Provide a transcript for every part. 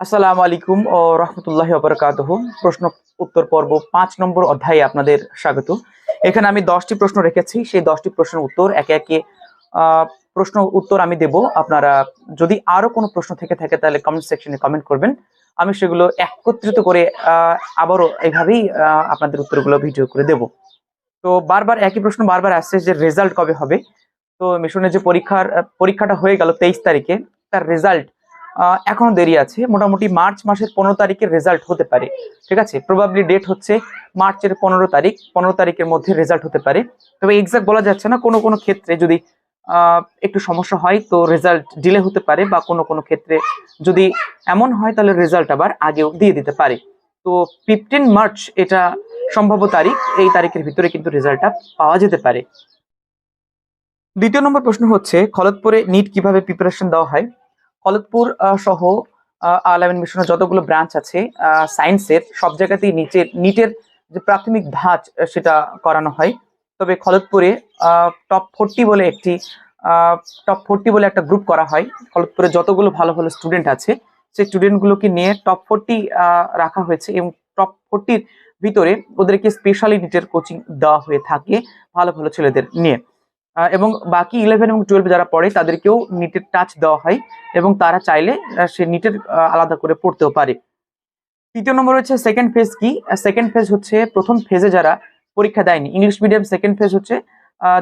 আসসালামু আলাইকুম ও রহমতুল্লাহ বরকাতহ। প্রশ্ন উত্তর পর্ব পাঁচ নম্বর অধ্যায়ে আপনাদের স্বাগত। এখানে আমি দশটি প্রশ্ন রেখেছি, সেই দশটি প্রশ্নের উত্তর একে একে প্রশ্ন উত্তর আমি দেব। আপনারা যদি আরও কোনো প্রশ্ন থেকে থাকে তাহলে কমেন্ট সেকশনে কমেন্ট করবেন। আমি সেগুলো একত্রিত করে আবারও এইভাবেই আপনাদের উত্তরগুলো ভিডিও করে দেব। তো বারবার একই প্রশ্ন বারবার আসছে যে রেজাল্ট কবে হবে? তো মিশনের যে পরীক্ষার, পরীক্ষাটা হয়ে গেল তেইশ তারিখে। তার রেজাল্ট এখনও দেরি আছে। মোটামুটি মার্চ মাসের পনেরো তারিখের রেজাল্ট হতে পারে। ঠিক আছে? প্রবাবলি ডেট হচ্ছে মার্চের পনেরো তারিখ। পনেরো তারিখের মধ্যে রেজাল্ট হতে পারে। তবে এক্সাক্ট বলা যাচ্ছে না। কোনো কোনো ক্ষেত্রে যদি একটু সমস্যা হয় তো রেজাল্ট ডিলে হতে পারে বা কোনো কোনো ক্ষেত্রে যদি এমন হয় তাহলে রেজাল্ট আবার আগেও দিয়ে দিতে পারে। তো ফিফটিন মার্চ এটা সম্ভাব্য তারিখ। এই তারিখের ভিতরে কিন্তু রেজাল্টটা পাওয়া যেতে পারে। দ্বিতীয় নম্বর প্রশ্ন হচ্ছে খলতপুরে নিট কীভাবে প্রিপারেশন দেওয়া হয়? আহ, সহ আলামিন মিশনের যতগুলো ব্রাঞ্চ আছে সায়েন্সের সব জায়গাতেই নিচের নিটের যে প্রাথমিক ধাঁচ সেটা করানো হয়। তবে খলতপুরে টপ ফোরটি বলে একটি টপ ফোরটি বলে একটা গ্রুপ করা হয়। খলতপুরে যতগুলো ভালো ভালো স্টুডেন্ট আছে সেই স্টুডেন্টগুলোকে নিয়ে টপ ফোরটি রাখা হয়েছে এবং টপ ফোরটির ভিতরে ওদেরকে স্পেশালি নিটের কোচিং দেওয়া হয়ে থাকে ভালো ভালো ছেলেদের নিয়ে। এবং বাকি ইলেভেন এবং টুয়েলভ যারা পড়ে, তাদেরকেও নিটের টাচ দেওয়া হয় এবং তারা চাইলে সে নিটের আলাদা করে পড়তেও পারে। তৃতীয় নম্বর হচ্ছে সেকেন্ড ফেজ কি? সেকেন্ড ফেজ হচ্ছে প্রথম ফেজে যারা পরীক্ষা দেয়নি ইংলিশ মিডিয়াম সেকেন্ড ফেজ হচ্ছে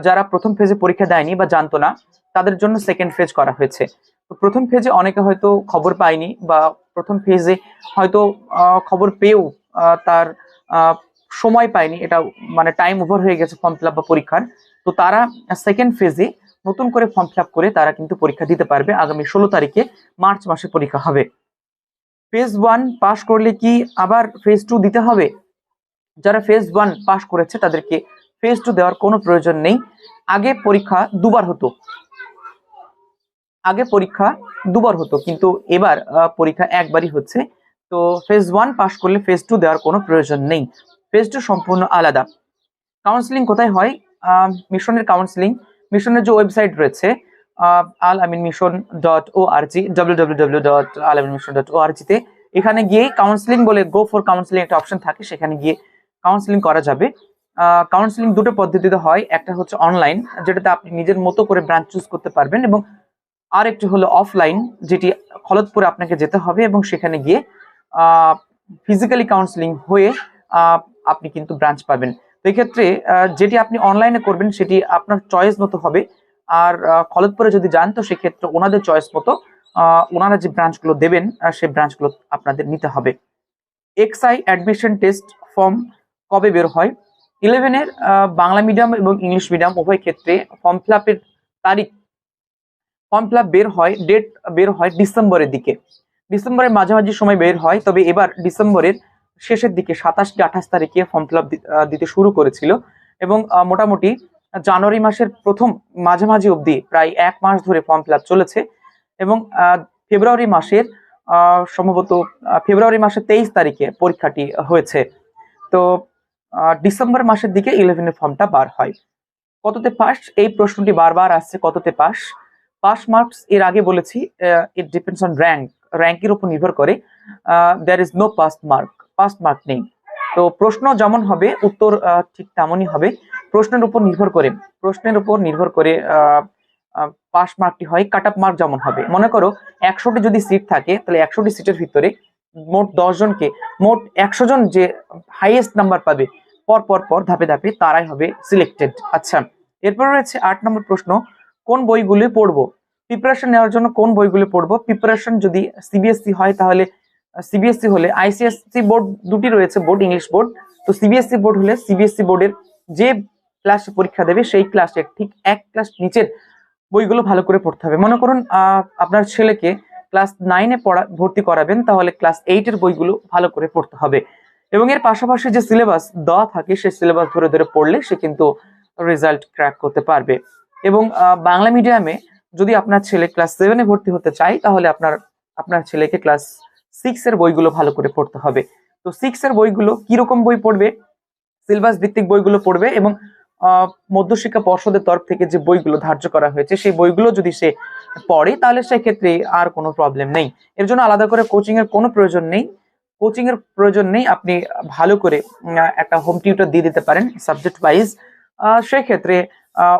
যারা প্রথম ফেজে পরীক্ষা দেয়নি বা জানতো না, তাদের জন্য সেকেন্ড ফেজ করা হয়েছে। তো প্রথম ফেজে অনেকে হয়তো খবর পায়নি বা প্রথম ফেজে হয়তো খবর পেয়েও তার সময় পায়নি, এটা মানে টাইম ওভার হয়ে গেছে ফর্ম ফিল বা পরীক্ষার। তো তারা সেকেন্ড ফেজে নতুন করে ফর্ম ফিল করে তারা কিন্তু পরীক্ষা দিতে পারবে। আগামী ষোলো তারিখে মার্চ মাসে পরীক্ষা হবে। ফেজ ওয়ান পাস করলে কি আবার ফেজ টু দিতে হবে? যারা ফেজ ওয়ান পাস করেছে তাদেরকে ফেজ টু দেওয়ার কোনো প্রয়োজন নেই। আগে পরীক্ষা দুবার হতো। আগে পরীক্ষা দুবার হতো, কিন্তু এবার পরীক্ষা একবারই হচ্ছে। তো ফেজ ওয়ান পাস করলে ফেজ টু দেওয়ার কোনো প্রয়োজন নেই। ফেজ টু সম্পূর্ণ আলাদা। কাউন্সিলিং কোথায় হয়? মিশনের কাউন্সিলিং মিশনের যে ওয়েবসাইট রয়েছে Al Ameen mission dot O R G W W W dot Al Ameen mission dot O R জিতে এখানে গিয়ে কাউন্সিলিং বলে গো ফর কাউন্সিলিং একটা অপশন থাকে, সেখানে গিয়ে কাউন্সিলিং করা যাবে। কাউন্সিলিং দুটো পদ্ধতিতে হয়, একটা হচ্ছে অনলাইন যেটাতে আপনি নিজের মতো করে ব্রাঞ্চ চুজ করতে পারবেন এবং আর একটি হলো অফলাইন যেটি খলতপুরে আপনাকে যেতে হবে এবং সেখানে গিয়ে ফিজিক্যালি কাউন্সিলিং হয়ে আপনি কিন্তু ব্রাঞ্চ পাবেন। তো এই ক্ষেত্রে আহ, যেটি আপনি অনলাইনে করবেন সেটি আপনার চয়েস মতো হবে। আর আহ, খলতপুরে যদি যান তো সেক্ষেত্রে ওনাদের চয়েস মতো ওনারা যে ব্রাঞ্চগুলো দেবেন সেই ব্রাঞ্চগুলো আপনাদের নিতে হবে। এক্সআই অ্যাডমিশন টেস্ট ফর্ম কবে বের হয়? ইলেভেনের বাংলা মিডিয়াম এবং ইংলিশ মিডিয়াম উভয় ক্ষেত্রে ফর্ম ফিল আপের তারিখ ফর্ম ফিল বের হয় ডেট বের হয় ডিসেম্বরের দিকে। ডিসেম্বরের মাঝামাঝি সময় বের হয় তবে এবার ডিসেম্বরের শেষের দিকে সাতাশ কি আঠাশ তারিখে ফর্ম ফিল দিতে শুরু করেছিল এবং মোটামুটি জানুয়ারি মাসের প্রথম মাঝামাঝি অবধি প্রায় এক মাস ধরে ফর্ম ফিল চলেছে এবং ফেব্রুয়ারি মাসের সম্ভবত ফেব্রুয়ারি মাসের তেইশ তারিখে পরীক্ষাটি হয়েছে। তো ডিসেম্বর মাসের দিকে ইলেভেনের ফর্মটা বার হয়। কততে পাস? এই প্রশ্নটি বারবার আসছে, কততে পাস? পাস মার্কস এর আগে বলেছি ইট ডিপেন্ডস অন র্যাঙ্ক র্যাঙ্কের উপর নির্ভর করে there is no pass mark pass mark নেই। তো প্রশ্ন যেমন হবে, উত্তর ঠিক তেমনই হবে। প্রশ্নের উপর নির্ভর করে, প্রশ্নের উপর নির্ভর করে পাস মার্কটি হয় কাট আপ মার্ক যেমন হবে। মনে করো একশোটি যদি সিট থাকে, তাহলে একশোটি সিটের ভিতরে মোট জনকে, মোট একশো জন যে হাইয়েস্ট নাম্বার পাবে, পর পর পর, ধাপে ধাপে তারাই হবে সিলেক্টেড আচ্ছা এরপর রয়েছে আট নম্বর প্রশ্ন, কোন বইগুলি পড়ব? প্রিপারেশন নেওয়ার জন্য কোন বইগুলি পড়ব? প্রিপারেশন যদি সিবিএসসি হয়, তাহলে সিবিএসসি হলে আইসিএসসি বোর্ড দুটি রয়েছে বোর্ড ইংলিশ বোর্ড তো সিবিএসসি বোর্ড হলে সিবিএসসি বোর্ডের যে ক্লাসে পরীক্ষা দেবে, সেই ক্লাসে ঠিক এক ক্লাস নিচের বইগুলো ভালো করে পড়তে হবে। মনে করুন আপনার ছেলেকে ক্লাস নাইনে পড়া, ভর্তি করাবেন, তাহলে ক্লাস এইটের বইগুলো ভালো করে পড়তে হবে। এবং এর পাশাপাশি যে সিলেবাস দেওয়া থাকে, সেই সিলেবাস ধরে ধরে পড়লে সে কিন্তু রেজাল্ট ক্র্যাক করতে পারবে। এবং বাংলা মিডিয়ামে যদি আপনার ছেলে ক্লাস সেভেনে ভর্তি হতে চায়, তাহলে আপনার আপনার ছেলেকে ক্লাস সিক্স এর বইগুলো ভালো করে পড়তে হবে। তো সিক্স এর বইগুলো কীরকম বই পড়বে? সিলেবাস ভিত্তিক বইগুলো পড়বে এবং মধ্যশিক্ষা পর্ষদের তরফ থেকে যে বইগুলো ধার্য করা হয়েছে, সেই বইগুলো যদি সে পড়ে, তাহলে সেক্ষেত্রে আর কোনো প্রবলেম নেই। এর জন্য আলাদা করে কোচিং এর কোনো প্রয়োজন নেই। কোচিং এর প্রয়োজন নেই, আপনি ভালো করে একটা হোম টিউটর দিয়ে দিতে পারেন সাবজেক্ট ওয়াইজ সেক্ষেত্রে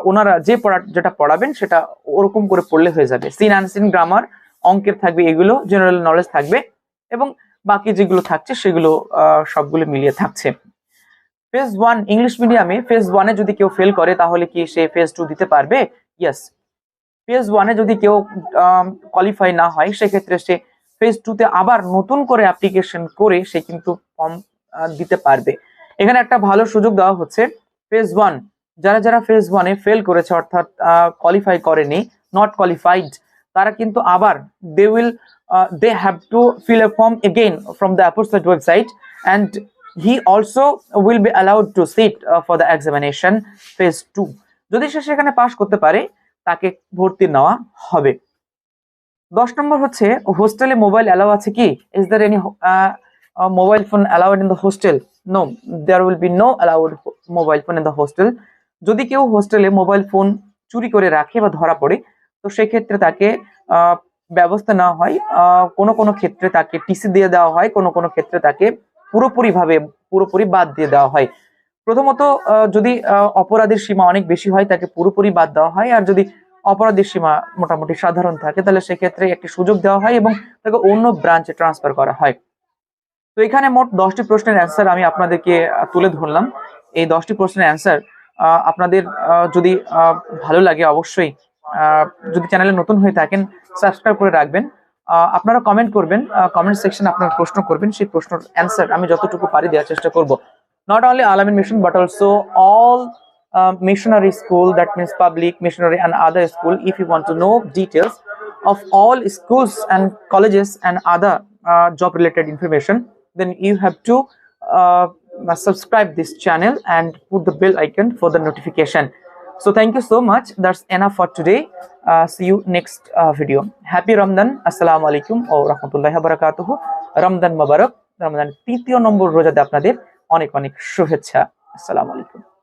ওনারা যে পড়া, যেটা পড়াবেন, সেটা ওরকম করে পড়লে হয়ে যাবে। সিন আনসিন গ্রামার অঙ্কের থাকবে এগুলো জেনারেল নলেজ থাকবে। এবং বাকি যেগুলো থাকছে সেগুলো সবগুলো মিলিয়ে থাকছে। ফেজ ওয়ান ইংলিশ মিডিয়ামে ফেজ ওয়ানে যদি কেউ ফেল করে, তাহলে কি সে ফেজ টু দিতে পারবে? ইয়েস ফেজ ওয়ানে যদি কেউ কোয়ালিফাই না হয়, সেক্ষেত্রে সে ফেজ টু তে আবার নতুন করে অ্যাপ্লিকেশন করে সে কিন্তু ফর্ম দিতে পারবে। এখানে একটা ভালো সুযোগ দেওয়া হচ্ছে। ফেজ ওয়ান যারা যারা ফেজ ওয়ানে ফেল করেছে, অর্থাৎ কোয়ালিফাই করেনি নট কোয়ালিফাইড তারা কিন্তু আবার they will they have to fill a form again from the above stated website and he also will be allowed to sit for the examination phase two যদি সে সেখানে পাশ করতে পারে তাকে ভর্তি নেওয়া হবে। দশ নম্বর হচ্ছে হোস্টেলে মোবাইল অ্যালাউ আছে কি? Is there any mobile phone allowed in the hostel no there will be no allowed mobile phone in the hostel যদি কেউ হোস্টেলে মোবাইল ফোন চুরি করে রাখে বা ধরা পড়ে তো সেক্ষেত্রে তাকে আহ, ব্যবস্থা নেওয়া হয় কোনো কোনো ক্ষেত্রে তাকে টিসি দিয়ে দেওয়া হয়, কোনো কোনো ক্ষেত্রে তাকে পুরোপুরি ভাবে পুরোপুরি বাদ দিয়ে দেওয়া হয়। প্রথমত যদি অপরাধের সীমা অনেক বেশি হয়, তাকে পুরোপুরি বাদ দেওয়া হয়, আর যদি অপরাধের সীমা মোটামুটি সাধারণ থাকে, তাহলে সেক্ষেত্রে একটি সুযোগ দেওয়া হয় এবং তাকে অন্য ব্রাঞ্চে ট্রান্সফার করা হয়। তো এখানে মোট দশটি প্রশ্নের অ্যান্সার আমি আপনাদেরকে তুলে ধরলাম। এই দশটি প্রশ্নের অ্যান্সার আপনাদের যদি ভালো লাগে অবশ্যই যদি চ্যানেলে নতুন হয়ে থাকেন সাবস্ক্রাইব করে রাখবেন। আপনারা কমেন্ট করবেন কমেন্ট সেকশন আপনারা প্রশ্ন করবেন, সেই প্রশ্নের অ্যান্সার আমি যতটুকু পারি দেওয়ার চেষ্টা করব। Not only Al Ameen mission but also all missionary school that means public missionary and other school if you want to know details of all schools and colleges and other job related information then you have to subscribe this channel and put the bell icon for the notification so thank you so much that's enough for today uh, see you next uh, video happy ramadan assalamu alaikum ও রহমতুল্লাহ বারাকাতুহু রমজান মোবারক রমজান তৃতীয় নম্বর রোজাতে আপনাদের অনেক অনেক শুভেচ্ছা আসসালামু আলাইকুম